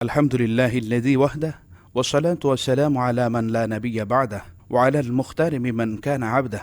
الحمد لله الذي وحده والصلاة والسلام على من لا نبي بعده وعلى المختار ممن كان عبده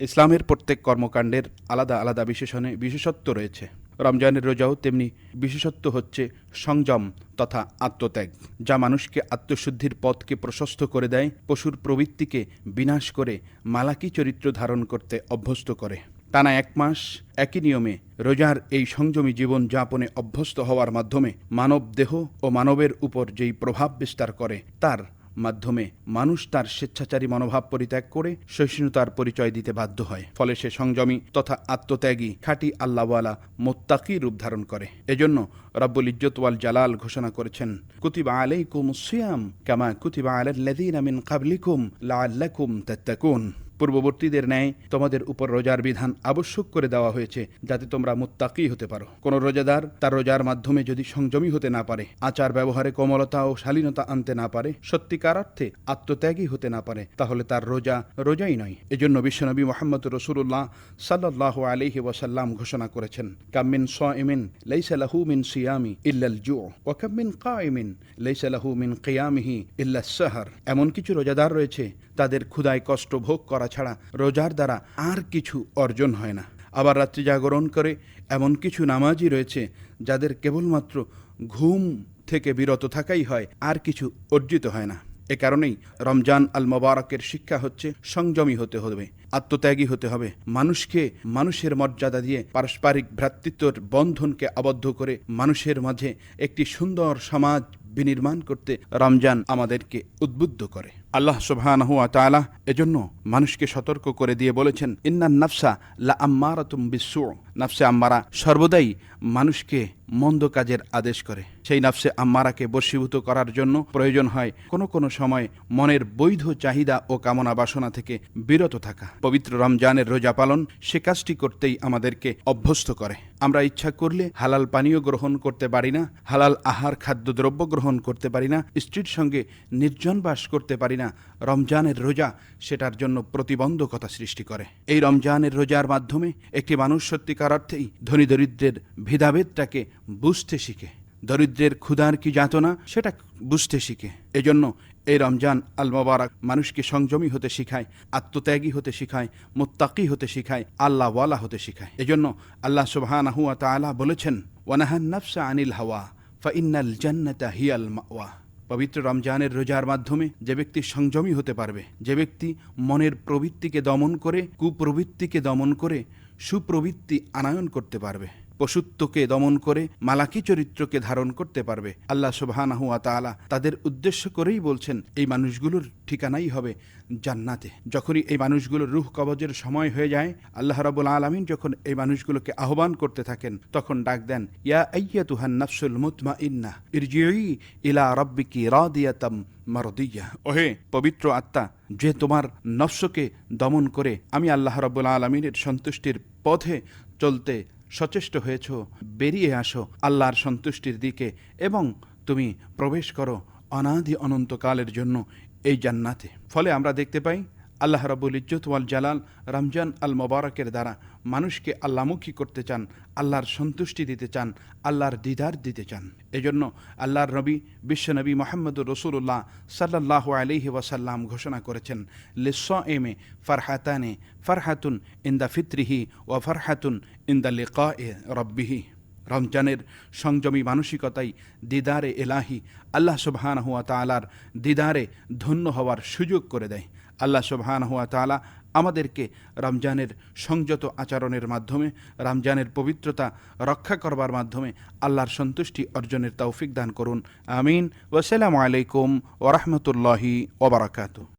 ইসলামের প্রত্যেক কর্মকাণ্ডের আলাদা আলাদা বিশেষণে বিশেষত্ব রয়েছে রমজানের রোজাও তেমনি বিশেষত্ব হচ্ছে সংযম তথা আত্মত্যাগ যা মানুষকে আত্মশুদ্ধির পথকে প্রশস্ত করে দেয় পশুর প্রবৃত্তিকে বিনাশ করে মালাকি চরিত্র ধারণ করতে অভ্যস্ত করে টানা এক মাস একই নিয়মে রোজার এই সংযমী জীবন যাপনে অভ্যস্ত হওয়ার মাধ্যমে মানব দেহ ও মানবের উপর যেই প্রভাব বিস্তার করে, তার মাধ্যমে মানুষ তার স্বেচ্ছাচারী মনোভাব পরিত্যাগ করে সহিষ্ণুতার পরিচয় দিতে বাধ্য হয়। ফলে সে সংযমী তথা আত্মত্যাগী খাঁটি আল্লাহওয়ালা মোত্তাকি রূপ ধারণ করে। এজন্য রব্বুল ইজ্জতওয়াল জালাল ঘোষণা করেছেন, কুতিবা আলাইকুম সিয়াম কামা কুতিবা আলাল্লাযীনা মিন ক্বাবলিকুম লাআল্লাকুম তাত্তাকুন। পূর্ববর্তীদের ন্যায় তোমাদের উপর রোজার বিধান আবশ্যক করে দেওয়া হয়েছে, যাতে তোমরা মুত্তাকি হতে পারো। কোন রোজাদার তার রোজার মাধ্যমে যদি সংযমী হতে না পারে, আচার ব্যবহারে কোমলতা ও শালীনতা আনতে না পারে, সত্যিকার অর্থে আত্মত্যাগী হতে না পারে, তাহলে তার রোজা রোজাই নয়। এজন্য বিশ্বনবী মোহাম্মদ রসুল্লাহ সাল্লাহ আলহি ওয়াসাল্লাম ঘোষণা করেছেন কামিন স ইমিন লাহু মিন সিয়ামি ইল্লাল জু ওয়া কামিন লাইসা লাহু মিন কিয়ামিহি ইল্লা সাহার। এমন কিছু রোজাদার রয়েছে, তাদের ক্ষুদায় কষ্ট ভোগ করা ছাড়া রোজার দ্বারা আর কিছু অর্জন হয় না। আবার রাত্রি জাগরণ করে এমন কিছু নামাজই রয়েছে যাদের কেবলমাত্র ঘুম থেকে বিরত থাকাই হয়, আর কিছু অর্জিত হয় না। এ কারণেই রমজান আল মোবারকের শিক্ষা হচ্ছে সংযমী হতে হবে, আত্মত্যাগী হতে হবে। মানুষকে মানুষের মর্যাদা দিয়ে পারস্পরিক ভ্রাতৃত্বর বন্ধনকে আবদ্ধ করে মানুষের মাঝে একটি সুন্দর সমাজ বিনির্মাণ করতে রমজান আমাদেরকে উদ্বুদ্ধ করে। আল্লাহ সুবহানাহু ওয়া তাআলা এজন্য মানুষকে সতর্ক করে দিয়ে বলেছেন ইন্নান নাফসা লা আম্মারাতুম বিসু নাফসে আম্মারা সর্বদাই মানুষকে মন্দ কাজের আদেশ করে। সেই নাফসে আম্মারাকে বশীভূত করার জন্য প্রয়োজন হয় কোনো কোনো সময় মনের বৈধ চাহিদা ও কামনা বাসনা থেকে বিরত থাকা। পবিত্র রমজানের রোজা পালন সে কাজটি করতেই আমাদেরকে অভ্যস্ত করে। আমরা ইচ্ছা করলে হালাল পানীয় গ্রহণ করতে পারি না, হালাল আহার খাদ্যদ্রব্য গ্রহণ করতে পারি না, স্ত্রীর সঙ্গে নির্জন বাস করতে পারি না, রমজানের রোজা সেটার জন্য প্রতিবন্ধকতা সৃষ্টি করে। এই রমজানের রোজার মাধ্যমে একটি মানুষ সত্যিকার অর্থেই ধনী দরিদ্রের ভেদাভেদটাকে বুঝতে শিখে। দরিদ্রের ক্ষুধার কি যাতনা, সেটা বুঝতে শিখে। এজন্য এই রমজান আল মোবারক মানুষকে সংযমী হতে শিখায়, আত্মত্যাগী হতে শিখায়, মোত্তাকি হতে শিখায় আল্লাহ ওয়ালা হতে শিখায়। এজন্য আল্লাহ তাআলা বলেছেন ওয়ানাহান নাফসা আনিল হাওয়া ফা ইন্নাল জান্নাতা হিয়াল মাওয়া। পবিত্র রমজানের রোজার মাধ্যমে যে ব্যক্তি সংযমী হতে পারবে, যে ব্যক্তি মনের প্রবৃত্তিকে দমন করে, কুপ্রবৃত্তিকে দমন করে সুপ্রবৃত্তি আনায়ন করতে পারবে। পশুত্বকে দমন করে মালাকি চরিত্রকে ধারণ করতে পারবে। আল্লাহ ওয়া তাদের উদ্দেশ্য করেই বলছেন, এই মানুষগুলোর ঠিকানাই হবে জান্নাতে। যখনই এই মানুষগুলোর রুহ কবজের সময় হয়ে যায়, আল্লাহ রাবুল আলমিন যখন এই মানুষগুলোকে আহ্বান করতে থাকেন, তখন ডাক দেন, ইয়া আইয়াতুহান নাফসুল মুতমা ইন্না ইরজিই ইলা রব্বিকি রাদিয়াতাম মারদিয়া। ওহে পবিত্র আত্মা, যে তোমার নফসকে দমন করে আমি আল্লাহ রাবুল আলমিনের সন্তুষ্টির পথে চলতে সচেষ্ট হয়েছ, বেরিয়ে আসো আল্লাহর সন্তুষ্টির দিকে এবং তুমি প্রবেশ করো অনাদি অনন্তকালের জন্য এই জান্নাতে। ফলে আমরা দেখতে পাই আল্লাহ রাবুল ইজ্জত ওয়াল জালাল রমজান আল মোবারকের দ্বারা মানুষকে আল্লামুখী করতে চান, আল্লাহর সন্তুষ্টি দিতে চান, আল্লাহর দিদার দিতে চান। এজন্য আল্লাহর নবী, বিশ্বনবী মোহাম্মদুর রসুল্লাহ সাল্লাহ আলহি ওয়াসাল্লাম ঘোষণা করেছেন লিস এমে ফারহাতানে ফারহাতুন ইন্দা ফিত্রিহি ও ফারহাতুন ইন্দা লিকা এ রব্বিহি। রমজানের সংযমী মানসিকতাই দিদারে এলাহি, আল্লাহ সুবহান হুয়া তালার দিদারে ধন্য হওয়ার সুযোগ করে দেয়। আল্লাহ সুবহান হুয়া তালা আমাদেরকে রমজানের সংযত আচরণের মাধ্যমে, রমজানের পবিত্রতা রক্ষা করবার মাধ্যমে আল্লাহর সন্তুষ্টি অর্জনের তৌফিক দান করুন। আমিন। ওসালামু আলাইকুম ওরহমতুল্লাহি ওবরাকাতু